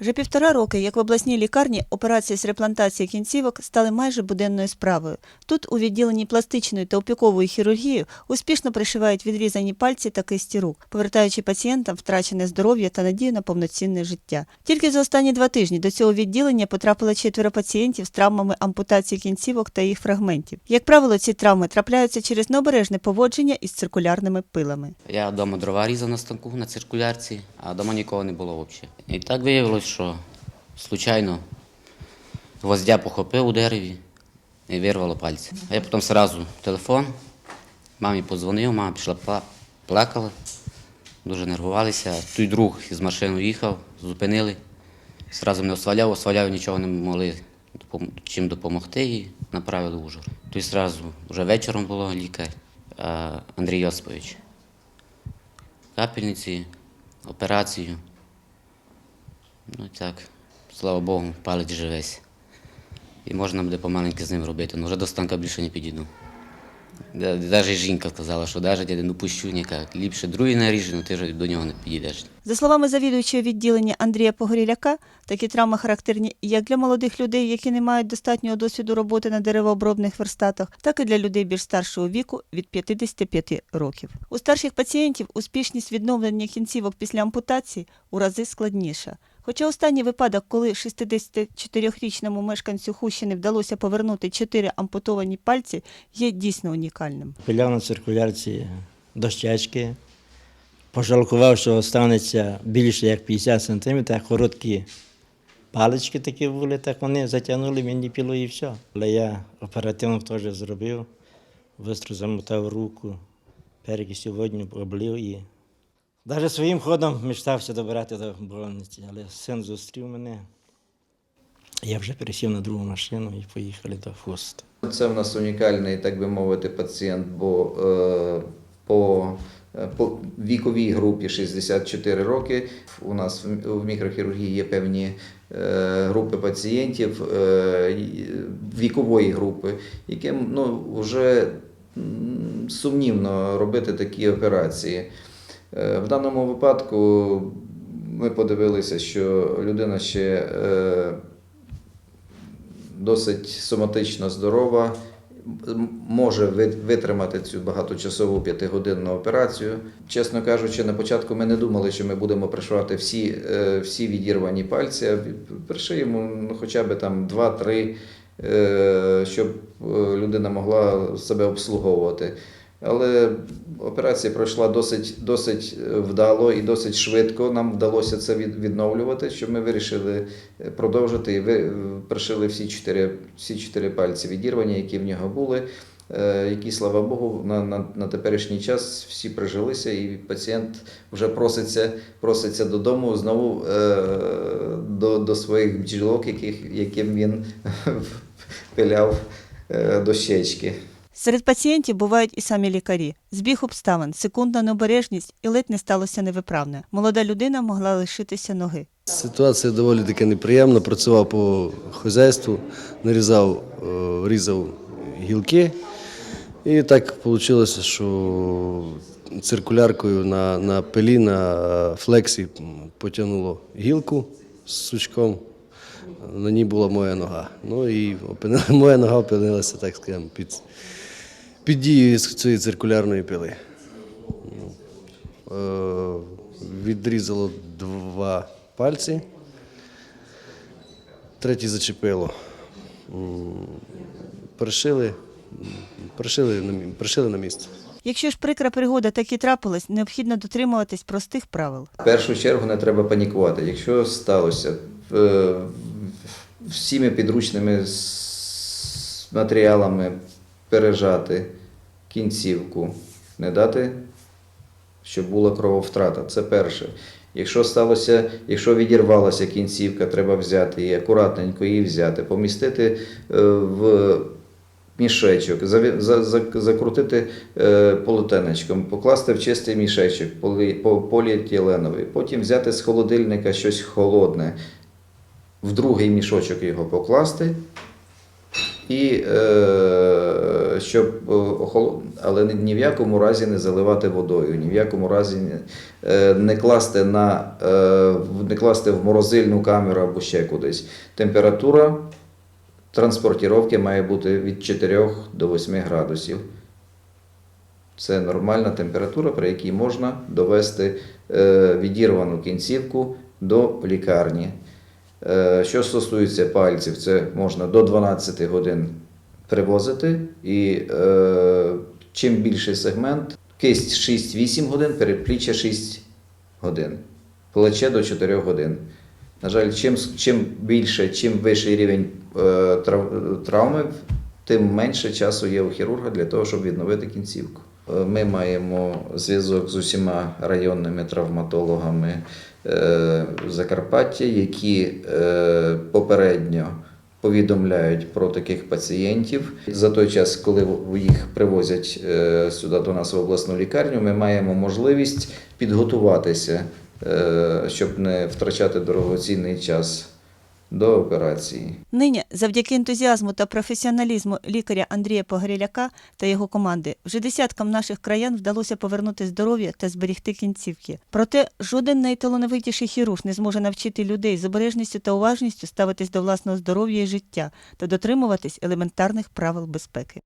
Вже півтора роки, як в обласній лікарні, операції з реплантації кінцівок стали майже буденною справою. Тут, у відділенні пластичної та опікової хірургії, успішно пришивають відрізані пальці та кисті рук, повертаючи пацієнтам втрачене здоров'я та надію на повноцінне життя. Тільки за останні два тижні до цього відділення потрапило четверо пацієнтів з травмами ампутації кінцівок та їх фрагментів. Як правило, ці травми трапляються через необережне поводження із циркулярними пилами. Я вдома дрова різав на станку на циркулярці, а вдома нікого не було взагалі. І так виявилось, що случайно гвоздя похопив у дереві і вирвало пальці. А я потім одразу телефон, мамі подзвонив, мама пішла плакала, дуже нервувалися. Той друг із машиною їхав, зупинили. Зразу мене осваляв, осваляв, нічого не могли чим допомогти і направили в Ужгород. Той зразу вже вечором було лікар Андрій Йосипович капельниці, операцію. Ну так, слава Богу, палець живесь. І можна буде помаленьки з ним робити, але вже до станка більше не підійду. Навіть жінка сказала, що навіть я не пущу ніяк. Ліпше другий наріжу, але ти вже до нього не підійдеш. За словами завідуючого відділення Андрія Погоріляка, такі травми характерні як для молодих людей, які не мають достатнього досвіду роботи на деревообробних верстатах, так і для людей більш старшого віку від 55 років. У старших пацієнтів успішність відновлення кінцівок після ампутації у рази складніша. Хоча останній випадок, коли 64-річному мешканцю Хущини вдалося повернути чотири ампутовані пальці, є дійсно унікальним. Пиляв на циркулярці дощечки, пожалкував, що останеться більше як 50 см, короткі палички такі були, так вони затягнули мені піло і все. Але я оперативно теж зробив, швидко замотав руку, перки сьогодні облив і. Навіть своїм ходом мечтався добирати до больниці, але син зустрів мене. Я вже пересів на другу машину і поїхали до Фуста. Це в нас унікальний, так би мовити, пацієнт, бо е, по, е, по віковій групі 64 роки у нас в, в мікрохірургії є певні е, групи пацієнтів е, вікової групи, яким ну, вже сумнівно робити такі операції. Е, В даному випадку ми подивилися, що людина ще е, досить соматично здорова, може витримати цю багаточасову п'ятигодинну операцію. Чесно кажучи, на початку ми не думали, що ми будемо пришивати всі, е, всі відірвані пальці, а пришиємо ну, хоча б там 2-3, е, щоб людина могла себе обслуговувати. Але операція пройшла досить, досить вдало і досить швидко. Нам вдалося це від- відновлювати, що ми вирішили е, продовжити і ви пришили всі чотири, всі чотири пальці відірвані, які в нього були. е, Які, слава Богу, на, на, на теперішній час всі прижилися, і пацієнт вже проситься, проситься додому знову е, до, до своїх бджілок, яких, яким він пиляв е, дощечки. Серед пацієнтів бувають і самі лікарі. Збіг обставин, секундна необережність і ледь не сталося невиправне. Молода людина могла лишитися ноги. Ситуація доволі таки неприємна. Працював по хазяйству, нарізав, е, різав гілки. І так вийшло, що циркуляркою на, на пилі, на флексі потягнуло гілку з сучком. На ній була моя нога. Ну і опинила, моя нога опинилася, так скажемо, під, під дією цієї циркулярної пили. Е, відрізало два пальці, третій зачепило. Пришили, пришили, на пришили на місце. Якщо ж прикра пригода так і трапилась, необхідно дотримуватись простих правил. В першу чергу не треба панікувати. Якщо сталося е, всіми підручними матеріалами пережати кінцівку, не дати, щоб була крововтрата. Це перше. Якщо сталося, якщо відірвалася кінцівка, треба взяти її, акуратненько її взяти, помістити е, в мішечок, закрутити е, полотенечком, покласти в чистий мішечок по- поліетиленовий, потім взяти з холодильника щось холодне, в другий мішочок його покласти і е, щоб е, охоло... але ні- в якому разі не заливати водою, ні в якому разі не- е, класти на е, не класти в морозильну камеру або ще кудись. Температура транспортіровки має бути від 4 до 8 градусів. Це нормальна температура, при якій можна довести відірвану кінцівку до лікарні. Що стосується пальців, це можна до 12 годин привозити. І е, чим більший сегмент, кисть 6-8 годин, передпліччя 6 годин, плече до 4 годин. На жаль, чим, чим більше, чим вищий рівень е, травми, тим менше часу є у хірурга для того, щоб відновити кінцівку. Е, Ми маємо зв'язок з усіма районними травматологами е, Закарпаття, які е, попередньо повідомляють про таких пацієнтів. За той час, коли їх привозять е, сюди до нас в обласну лікарню, ми маємо можливість підготуватися, е, щоб не втрачати дорогоцінний час до операції. Нині, завдяки ентузіазму та професіоналізму лікаря Андрія Погоріляка та його команди, вже десяткам наших краян вдалося повернути здоров'я та зберігти кінцівки. Проте жоден найталановитіший хірург не зможе навчити людей з обережністю та уважністю ставитись до власного здоров'я і життя та дотримуватись елементарних правил безпеки.